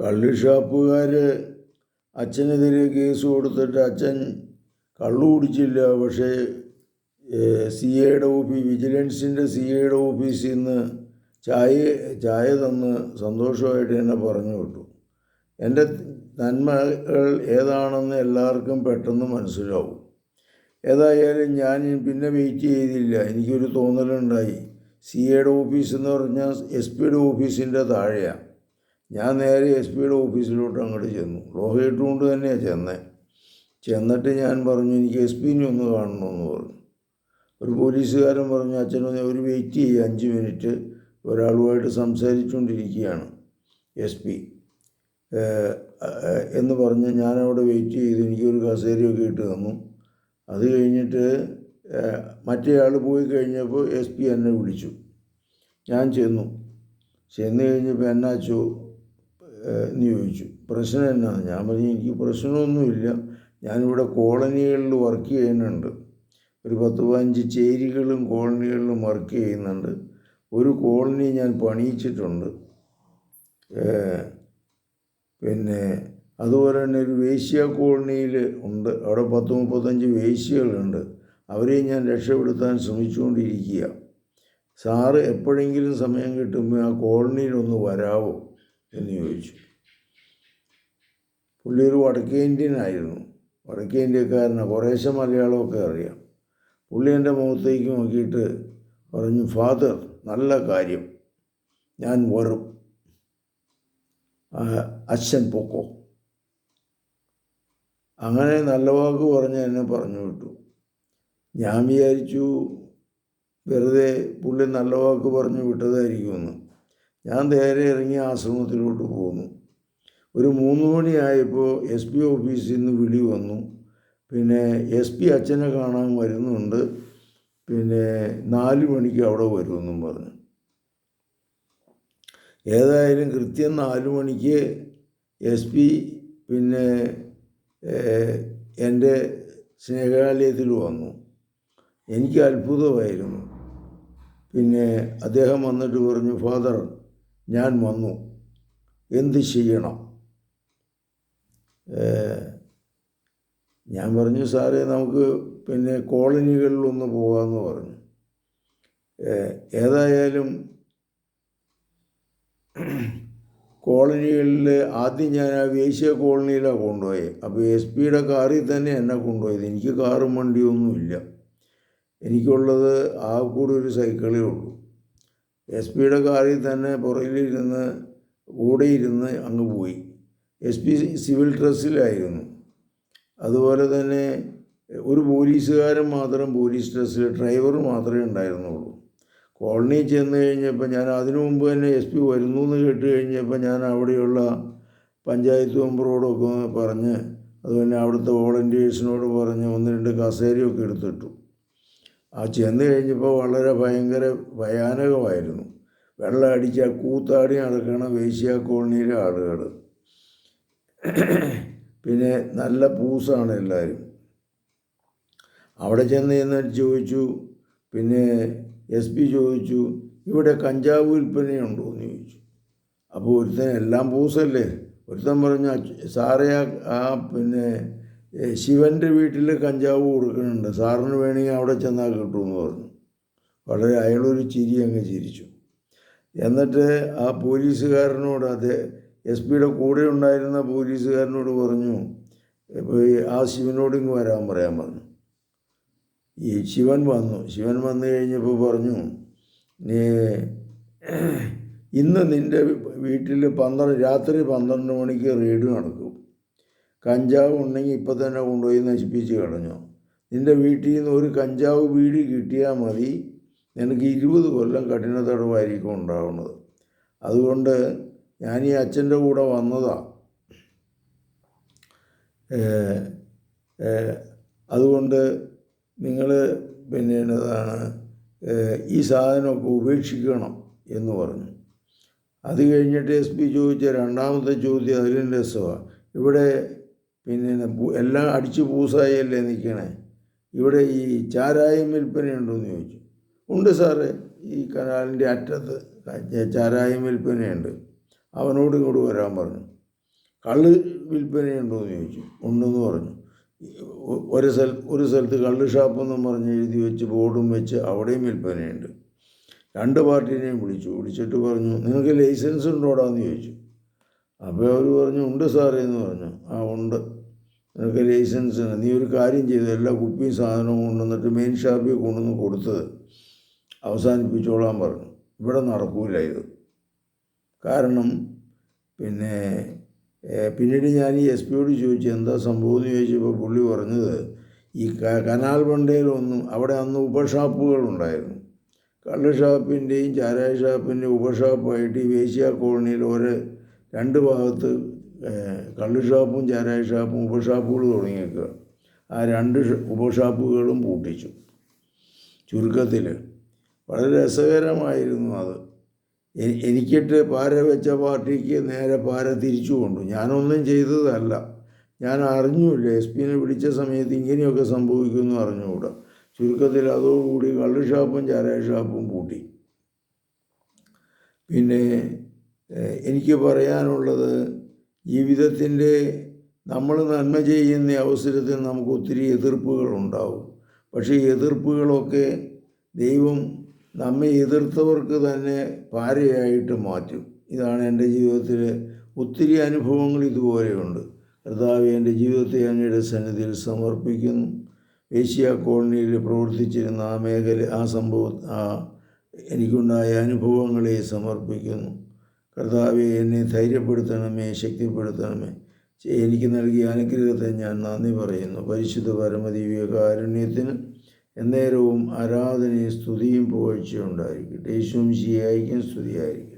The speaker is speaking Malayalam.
കള്ള് ഷാപ്പുകാർ അച്ഛനെതിരെ കേസ് കൊടുത്തിട്ട് അച്ഛൻ കള്ളു കുടിച്ചില്ല. പക്ഷേ സി എയുടെ ഓഫീസ് വിജിലൻസിന്റെ സി എയുടെ ഓഫീസിൽ നിന്ന് ചായ ചായ തന്ന് സന്തോഷമായിട്ട് എന്നെ പറഞ്ഞു വിട്ടു. എന്റെ നന്മകൾ ഏതാണെന്ന് എല്ലാവർക്കും പെട്ടെന്ന് മനസ്സിലാവും. ഏതായാലും ഞാൻ പിന്നെ വെയിറ്റ് ചെയ്തില്ല. എനിക്കൊരു തോന്നലുണ്ടായി. സി എയുടെ ഓഫീസ് എന്ന് പറഞ്ഞാൽ എസ് പിയുടെ ഓഫീസിന്റെ താഴെയാണ് ഞാൻ നേരെ എസ് പിയുടെ ഓഫീസിലോട്ട് അങ്ങോട്ട് ചെന്നു. ലോഹയിട്ടുകൊണ്ട് തന്നെയാണ് ചെന്നത് ചെന്നിട്ട് ഞാൻ പറഞ്ഞു എനിക്ക് എസ് പിനെ ഒന്ന് കാണണമെന്ന് പറഞ്ഞു. ഒരു പോലീസുകാരൻ പറഞ്ഞു അച്ഛനൊന്ന് ഒരു വെയിറ്റ് ചെയ്യുക അഞ്ച് മിനിറ്റ് ഒരാളുമായിട്ട് സംസാരിച്ചുകൊണ്ടിരിക്കുകയാണ് എസ് പി. എന്ന് പറഞ്ഞ് ഞാനവിടെ വെയിറ്റ് ചെയ്ത് എനിക്കൊരു കസേരയൊക്കെ ഇട്ട് തന്നു. അത് കഴിഞ്ഞിട്ട് മറ്റേ ആൾ പോയി കഴിഞ്ഞപ്പോൾ എസ് പി എന്നെ വിളിച്ചു. ഞാൻ ചെന്നു. ചെന്ന് കഴിഞ്ഞപ്പോൾ എന്നാച്ചോ എന്ന് ചോദിച്ചു. പ്രശ്നം എന്നാണ് ഞാൻ പറഞ്ഞു എനിക്ക് പ്രശ്നമൊന്നുമില്ല. ഞാനിവിടെ കോളനികളിൽ വർക്ക് ചെയ്യുന്നുണ്ട്. ഒരു പത്ത് പതിനഞ്ച് ചേരികളും കോളനികളിലും വർക്ക് ചെയ്യുന്നുണ്ട്. ഒരു കോളനി ഞാൻ പണിയിച്ചിട്ടുണ്ട്. പിന്നെ അതുപോലെ തന്നെ ഒരു വേശ്യ കോളനിയിൽ ഉണ്ട്. അവിടെ പത്ത് മുപ്പത്തഞ്ച് വേശ്യകളുണ്ട്. അവരെ ഞാൻ രക്ഷപ്പെടുത്താൻ ശ്രമിച്ചുകൊണ്ടിരിക്കുക സാറ് എപ്പോഴെങ്കിലും സമയം കിട്ടുമ്പോൾ ആ കോളനിയിലൊന്ന് വരാവോ? എന്ന് ചോദിച്ചു. പുള്ളി ഒരു വടക്കേ ഇന്ത്യൻ ആയിരുന്നു. വടക്കേ ഇന്ത്യക്കാരനാണ് കുറേശ്ശെ മലയാളമൊക്കെ അറിയാം. പുള്ളി എന്റെ മുഖത്തേക്ക് നോക്കിയിട്ട് പറഞ്ഞു ഫാദർ നല്ല കാര്യം. ഞാൻ വരും. അച്ഛൻ പൊക്കോ? അങ്ങനെ നല്ല വാക്ക് പറഞ്ഞ് എന്നെ പറഞ്ഞു വിട്ടു. ഞാൻ വിചാരിച്ചു വെറുതെ പുള്ളി നല്ല വാക്ക് പറഞ്ഞു വിട്ടതായിരിക്കുമെന്ന്. ഞാൻ നേരെ ഇറങ്ങി ആശ്രമത്തിലോട്ട് പോന്നു. ഒരു മൂന്ന് മണിയായപ്പോൾ എസ് പി ഓഫീസിൽ നിന്ന് വിളി വന്നു. പിന്നെ എസ് പി അച്ഛനെ കാണാൻ വരുന്നുണ്ട്. പിന്നെ നാല് മണിക്ക് അവിടെ വരുമെന്നും പറഞ്ഞു. ഏതായാലും കൃത്യം നാല് മണിക്ക് എസ് പി പിന്നെ എന്റെ സ്നേഹാലയത്തിൽ വന്നു. എനിക്ക് അത്ഭുതമായിരുന്നു. പിന്നെ അദ്ദേഹം വന്നിട്ട് പറഞ്ഞു ഫാദർ ഞാൻ വന്നു. എന്ത് ചെയ്യണം? ഞാൻ പറഞ്ഞു സാറേ നമുക്ക് പിന്നെ കോളനികളിലൊന്ന് പോകാമെന്ന് പറഞ്ഞു. ഏതായാലും കോളനികളിൽ ആദ്യം ഞാൻ ആ വേശ്യ കോളനിയിലാണ് കൊണ്ടുപോയത് അപ്പോൾ എസ് പിയുടെ കാറിൽ തന്നെ എന്നെ കൊണ്ടുപോയത്. എനിക്ക് കാറും വണ്ടിയൊന്നുമില്ല. എനിക്കുള്ളത് ആ കൂടെ ഒരു സൈക്കിളേ ഉള്ളൂ. എസ് പിയുടെ കാറിൽ തന്നെ പുറകിലിരുന്ന് കൂടെ ഇരുന്ന് അങ്ങ് പോയി. എസ് പി സിവിൽ ഡ്രസ്സിലായിരുന്നു. അതുപോലെ തന്നെ ഒരു പോലീസുകാരൻ മാത്രം പോലീസ് ഡ്രസ്സിൽ ഡ്രൈവർ മാത്രമേ ഉണ്ടായിരുന്നുള്ളൂ. കോളനി ചെന്ന് കഴിഞ്ഞപ്പോൾ ഞാൻ അതിനു മുമ്പ് തന്നെ എസ് പി വരുന്നു എന്ന് കേട്ട് കഴിഞ്ഞപ്പോൾ ഞാൻ അവിടെയുള്ള പഞ്ചായത്ത് മെമ്പറോടൊക്കെ പറഞ്ഞ് അതുപോലെ അവിടുത്തെ വോളണ്ടിയേഴ്സിനോട് പറഞ്ഞ് ഒന്ന് രണ്ട് കസേരയൊക്കെ എടുത്തിട്ടു. ആ ചെന്ന് കഴിഞ്ഞപ്പോൾ വളരെ ഭയങ്കര ഭയാനകമായിരുന്നു. വെള്ളം അടിച്ച കൂത്താടി നടക്കണ വേശ്യ കോളനിയിലെ ആളുകൾ. പിന്നെ നല്ല പൂസാണ് എല്ലാവരും. അവിടെ ചെന്ന് ചെന്ന് ചോദിച്ചു പിന്നെ എസ് പി ചോദിച്ചു ഇവിടെ കഞ്ചാവ് വിൽപ്പനയുണ്ടോ? എന്ന് ചോദിച്ചു. അപ്പോൾ ഒരുത്തൻ എല്ലാം പൂസല്ലേ? ഒരുത്തൻ പറഞ്ഞു സാറേ ആ പിന്നെ ശിവന്റെ വീട്ടിൽ കഞ്ചാവ് കൊടുക്കുന്നുണ്ട്. സാറിന് വേണമെങ്കിൽ അവിടെ ചെന്നാൽ കിട്ടുമെന്ന് പറഞ്ഞു. വളരെ അയാളൊരു ചിരി അങ്ങ് ചിരിച്ചു. എന്നിട്ട് ആ പോലീസുകാരനോട് അത് എസ് പിയുടെ കൂടെ ഉണ്ടായിരുന്ന പോലീസുകാരനോട് പറഞ്ഞു ആ ശിവനോട് ഇങ്ങ് വരാൻ പറയാൻ പറഞ്ഞു. ഈ ശിവൻ വന്നു. ശിവൻ വന്നു കഴിഞ്ഞപ്പോൾ പറഞ്ഞു നീ ഇന്ന് നിന്റെ വീട്ടിൽ പന്ത്രണ്ട് രാത്രി പന്ത്രണ്ട് മണിക്ക് റെയ്ഡ് നടക്കും. കഞ്ചാവ് ഉണ്ടെങ്കിൽ ഇപ്പം തന്നെ കൊണ്ടുപോയി നശിപ്പിച്ച് കളഞ്ഞു. നിന്റെ വീട്ടിൽ നിന്ന് ഒരു കഞ്ചാവ് വീട് കിട്ടിയാൽ മതി. നിനക്ക് ഇരുപത് കൊല്ലം കഠിന തടവായിരിക്കും ഉണ്ടാവുന്നത്. അതുകൊണ്ട് ഞാൻ ഈ അച്ഛന്റെ കൂടെ വന്നതാണ് അതുകൊണ്ട് നിങ്ങൾ പിന്നെ എന്നതാണ് ഈ സാധനമൊക്കെ ഉപേക്ഷിക്കണം എന്ന് പറഞ്ഞു. അത് കഴിഞ്ഞിട്ട് എസ് പി ചോദിച്ച രണ്ടാമത്തെ ചോദ്യം അതിലും രസമാണ് ഇവിടെ പിന്നെ എല്ലാം അടിച്ച് പൂസായല്ലേ നിൽക്കണേ? ഇവിടെ ഈ ചാരായം വിൽപ്പനയുണ്ടോയെന്ന് ചോദിച്ചു. ഉണ്ട് സാറേ ഈ കനാലിന്റെ അറ്റത്ത് ചാരായം വിൽപ്പനയുണ്ട്. അവനോട് ഇങ്ങോട്ട് വരാൻ പറഞ്ഞു. കള്ള് വിൽപ്പനയുണ്ടോ എന്ന് ചോദിച്ചു. ഉണ്ടെന്ന് പറഞ്ഞു. ഒരു സ്ഥല ഒരു സ്ഥലത്ത് കള്ള് ഷാപ്പെന്നും പറഞ്ഞ് എഴുതി വെച്ച് ബോർഡും വെച്ച് അവിടെയും വിൽപ്പനയുണ്ട്. രണ്ട് പാർട്ടീനെയും വിളിച്ചു. വിളിച്ചിട്ട് പറഞ്ഞു നിങ്ങൾക്ക് ലൈസൻസ് ഉണ്ടോടാന്ന് ചോദിച്ചു. അപ്പോൾ അവർ പറഞ്ഞു ഉണ്ട് സാറേ എന്ന് പറഞ്ഞു. ആ ഉണ്ട്. നിനക്ക് ലൈസൻസ് നീ ഒരു കാര്യം ചെയ്തു. എല്ലാ കുപ്പിയും സാധനവും കൊണ്ടുവന്നിട്ട് മെയിൻ ഷാപ്പിൽ കൊണ്ടുവന്ന് കൊടുത്തത്. അവസാനിപ്പിച്ചോളാൻ പറഞ്ഞു. ഇവിടെ നടക്കൂല ഇത്. കാരണം പിന്നെ പിന്നീട് ഞാൻ ഈ എസ് പിയോട് ചോദിച്ചു എന്താ സംഭവം? എന്ന് ചോദിച്ചപ്പോൾ പുള്ളി പറഞ്ഞത് ഈ കനാൽ ബണ്ടയിലൊന്നും അവിടെ അന്ന് ഉപഷാപ്പുകളുണ്ടായിരുന്നു. കള്ള് ഷാപ്പിന്റെയും ചാരായ ഷാപ്പിന്റെയും ഉപഷാപ്പായിട്ട് ഈ വേശ്യ കോളനിയിൽ ഒരു രണ്ട് ഭാഗത്ത് കള്ള് ഷാപ്പും ചാരായ ഷാപ്പും ഉപഷാപ്പുകൾ തുടങ്ങിയേക്കുക. ആ രണ്ട് ഉപഷാപ്പുകളും പൂട്ടിച്ചു. ചുരുക്കത്തിൽ വളരെ രസകരമായിരുന്നു അത്. എനിക്കിട്ട് പാര വെച്ച പാർട്ടിക്ക് നേരെ പാര തിരിച്ചു കൊണ്ടു. ഞാനൊന്നും ചെയ്തതല്ല. ഞാൻ അറിഞ്ഞൂല്ല എസ് പിനെ പിടിച്ച സമയത്ത് ഇങ്ങനെയൊക്കെ സംഭവിക്കുമെന്ന് അറിഞ്ഞുകൂടാ. ചുരുക്കത്തിൽ അതോടുകൂടി കള്ള് ഷാപ്പും ചാരായ ഷാപ്പും പൂട്ടി. പിന്നെ എനിക്ക് പറയാനുള്ളത് ജീവിതത്തിന്റെ നമ്മൾ നന്മ ചെയ്യുന്ന അവസരത്തിൽ നമുക്ക് ഒത്തിരി എതിർപ്പുകൾ ഉണ്ടാവും പക്ഷേ എതിർപ്പുകളൊക്കെ ദൈവം നമ്മെ എതിർത്തവർക്ക് തന്നെ പാരയായിട്ട് മാറ്റും. ഇതാണ് എന്റെ ജീവിതത്തിൽ ഒത്തിരി അനുഭവങ്ങൾ ഇതുപോലെയുണ്ട്. കർത്താവ് എന്റെ ജീവിതത്തെ അങ്ങയുടെ സന്നിധിയിൽ സമർപ്പിക്കുന്നു. ഏഷ്യ കോളനിയിൽ പ്രവർത്തിച്ചിരുന്ന ആ മേഖല ആ സംഭവം എനിക്കുണ്ടായ അനുഭവങ്ങളെ സമർപ്പിക്കുന്നു. കർത്താവെ എന്നെ ധൈര്യപ്പെടുത്തണമേ ശക്തിപ്പെടുത്തണമേ. എനിക്ക് നൽകിയ അനുഗ്രഹത്തെ ഞാൻ നന്ദി പറയുന്നു. പരിശുദ്ധ പരമദിവ്യ കാരുണ്യത്തിന് എന്നേരവും ആരാധനയും സ്തുതിയും പുകഴ്ചയും ഉണ്ടായിരിക്കട്ടെ. യേശുവും ശിയായിക്കും സ്തുതിയായിരിക്കും.